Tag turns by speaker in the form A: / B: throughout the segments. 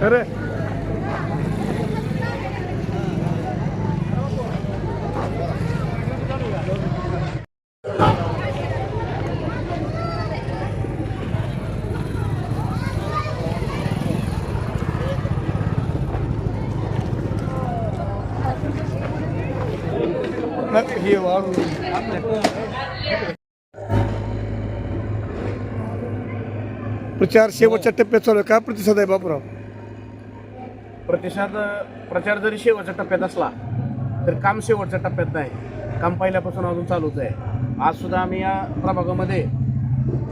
A: खरं। नाही, प्रचार शेवटच्या टप्प्यात चालू काय प्रतिसाद आहे बापराव
B: प्रतिसाद प्रचार जरी शेवटच्या टप्प्यात असला तर काम शेवटच्या टप्प्यात नाही. काम पहिल्यापासून अजून चालूच आहे. आजसुद्धा आम्ही या प्रभागामध्ये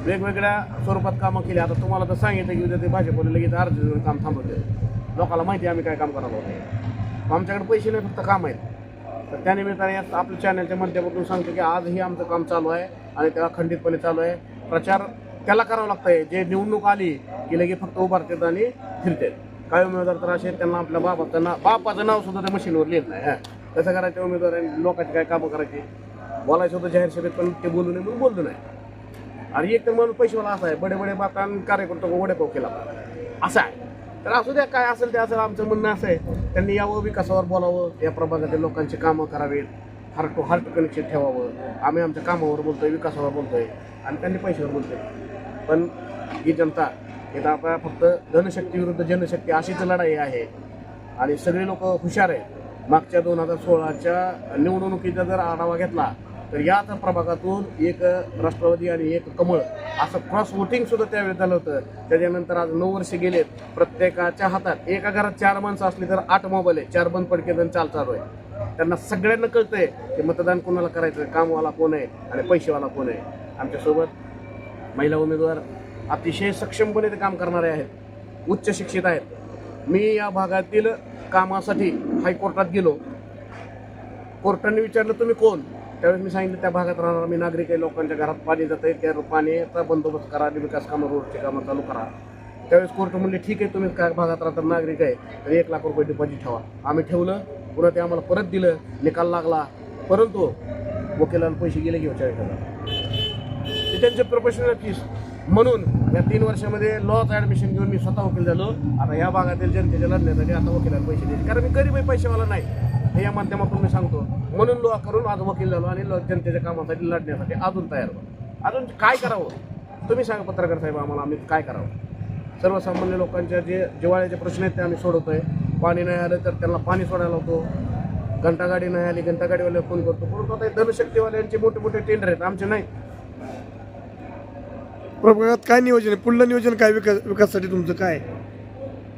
B: वेगवेगळ्या स्वरूपात कामं केली. आता तुम्हाला तर सांगितलं की उद्या ते भाजपने लगेच अर्ज देऊन काम थांबवते. लोकांना माहिती आहे आम्ही काय काम करायला होते आमच्याकडे पैसे नाही फक्त काम आहेत. तर त्यानिमित्ताने आपल्या चॅनलच्या माध्यमातून सांगतो की आजही आमचं काम चालू आहे आणि त्याला खंडितपणे चालू आहे. प्रचार त्याला करावं लागतंय. जे निवडणूक आली की लगेच फक्त उभारतात आणि फिरतात. काय उमेदवार तर असे आहेत, त्यांना आपल्या बापाचं नाव बापाचं नाव सुद्धा त्या मशीनवर लिहिलं नाही हां. कसं करायचं उमेदवार आहे, लोकांची काय कामं करायची बोलायचं होतं जाहीर सभेत पण ते बोलू नये म्हणून बोललो नाही. आणि एक तर माणूस पैसेवाला असा आहे बडे बडे बाता आणि वडेपाव केला. असा आहे. तर असू द्या काय असेल ते असेल आमचं म्हणणं असं आहे. त्यांनी यावं विकासावर बोलावं या प्रभागातील लोकांची कामं करावीत. हार्ट टू हार्ट कनेक्शन ठेवावं. आम्ही आमच्या कामावर बोलतोय विकासावर बोलतोय आणि त्यांनी पैशावर बोलतोय. पण ही जनता इथं आता फक्त धनशक्ती विरुद्ध जनशक्ती अशीच लढाई आहे. आणि सगळे लोक हुशार आहेत. मागच्या दोन हजार सोळाच्या निवडणुकीचा जर आढावा घेतला तर याच प्रभागातून एक राष्ट्रवादी आणि एक कमळ असं क्रॉस वोटिंग सुद्धा त्यावेळी झालं होतं. त्याच्यानंतर आज नऊ वर्ष गेलेत. प्रत्येकाच्या हातात एका घरात चार माणसं असली तर आठ मोबाईल आहे चार बंद पडके जण चाल चालू आहे. त्यांना सगळ्यांना कळतंय की मतदान कोणाला करायचं कामवाला कोण आहे आणि पैसेवाला कोण आहे. आमच्यासोबत महिला उमेदवार अतिशय सक्षमपणे ते काम करणारे आहेत. उच्च शिक्षित आहेत. मी या भागातील कामासाठी हायकोर्टात गेलो. कोर्टाने विचारलं तुम्ही कोण? त्यावेळेस मी सांगितलं त्या भागात राहणारा मी नागरिक आहे. लोकांच्या घरात पाणी जात आहे. त्या पाण्याचा बंदोबस्त करा. आणि विकास कामं रोडची कामं चालू करा. त्यावेळेस कोर्ट म्हणले ठीक आहे. तुम्ही काय भागात राहता नागरिक आहे. तर एक लाख रुपये डिपॉझिट ठेवा. आम्ही ठेवलं. पुन्हा ते आम्हाला परत दिलं. निकाल लागला. परंतु वकिलांना पैसे गेले घेऊ चाळीस हजार. ते त्यांचे प्रोफेशनल फीस म्हणून या तीन वर्षामध्ये लॉच ॲडमिशन घेऊन मी स्वतः वकील झालो. आता या भागातील जनतेच्या लढण्यासाठी आता वकिलाला पैसे द्यायचे. कारण मी गरीब आहे पैसेवाला नाही. हे या माध्यमातून मी सांगतो. म्हणून लॉ करून आज वकील झालो आणि ल- जनतेच्या कामासाठी लढण्यासाठी अजून तयार होतो. अजून काय करावं? तुम्ही सांगा पत्रकार साहेब आम्हाला आम्ही काय करावं? सर्वसामान्य लोकांच्या जे जिवाळ्याचे प्रश्न आहेत ते आम्ही सोडवतोय. पाणी नाही आलं तर त्यांना पाणी सोडायला होतो घंटागाडी नाही आली घंटागाडीवाले फोन करतो. परंतु आता हे धनशक्तीवाल्यांचे मोठे मोठे टेंडर आहेत आमचे नाही
A: प्रभागात काय नियोजन आहे? पुढलं नियोजन काय विकास विकासासाठी तुमचं काय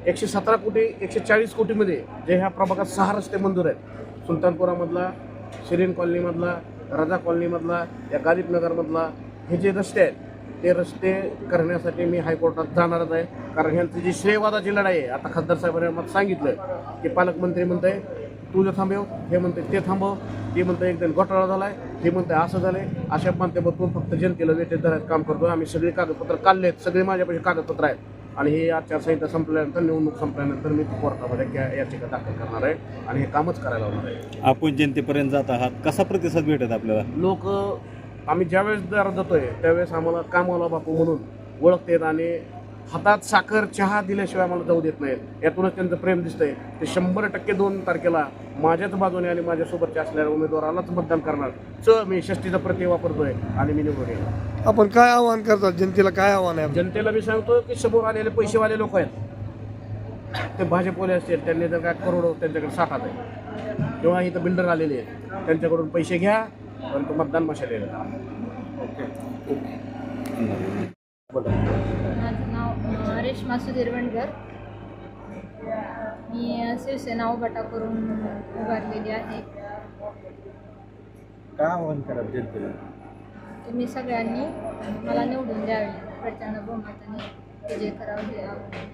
B: एकशे सतरा कोटी एकशे चाळीस कोटीमध्ये जे ह्या प्रभागात सहा रस्ते मंजूर आहेत. सुलतानपुरामधला शिरीन कॉलनीमधला राजा कॉलनीमधला या गालिब हे जे रस्ते आहेत ते रस्ते करण्यासाठी मी हायकोर्टात जाणारच आहे. कारण ह्यांची जी श्रेयवादाची लढाई आहे आता खासदार साहेबांनी मला सांगितलं की पालकमंत्री म्हणतंय तुझं थांबव हे म्हणते ते थांबव. ते म्हणतं एकदम घोटाळा झाला आहे हे म्हणते असं झालंय. अशा माध्यमातून फक्त जनतेला वेटेत धरायचं काम करतो आम्ही सगळे कागदपत्र काढलेत. सगळे माझ्यापाशी कागदपत्र आहेत. आणि हे आचारसंहिता संपल्यानंतर निवडणूक संपल्यानंतर मी कोर्टामध्ये याचिका दाखल करणार आहे आणि हे कामच करायला होणार आहे.
C: आपण जनतेपर्यंत जात आहात. कसा प्रतिसाद भेटत आपल्याला?
B: लोक आम्ही ज्यावेळेस दारात जातोय त्यावेळेस आम्हाला कामवाला बापू म्हणून ओळखतात आणि हातात साखर चहा दिल्याशिवाय आम्हाला जाऊ देत नाहीत. यातूनच त्यांचं प्रेम दिसतंय. ते शंभर टक्के दोन तारखेला माझ्याच बाजूने आणि माझ्या सोबतच्या असलेल्या उमेदवारालाच मतदान करणार. च मी षष्टीचा प्रत्यय वापरतोय आणि मी निवडून येणार
A: आपण काय आव्हान करतात? जनतेला काय आव्हान आहे?
B: जनतेला मी सांगतो की समोर आलेले पैसेवाले लोक आहेत. ते भाजपवाले असतील त्यांनी जर काय करोडो त्यांच्याकडे साठात आहे. किंवा इथं बिल्डर आलेले आहेत. त्यांच्याकडून पैसे घ्या परंतु मतदान मशाले
D: नाव अ, रेश्मा सुधीर वणकर मी शिवसेना उभाटा करून उभारलेली आहे.
C: काय आव्हान करा जनतेला?
D: तुम्ही सगळ्यांनी मला निवडून द्यावे. प्रचंड बहुमताने विजय करावा हे आव्हान.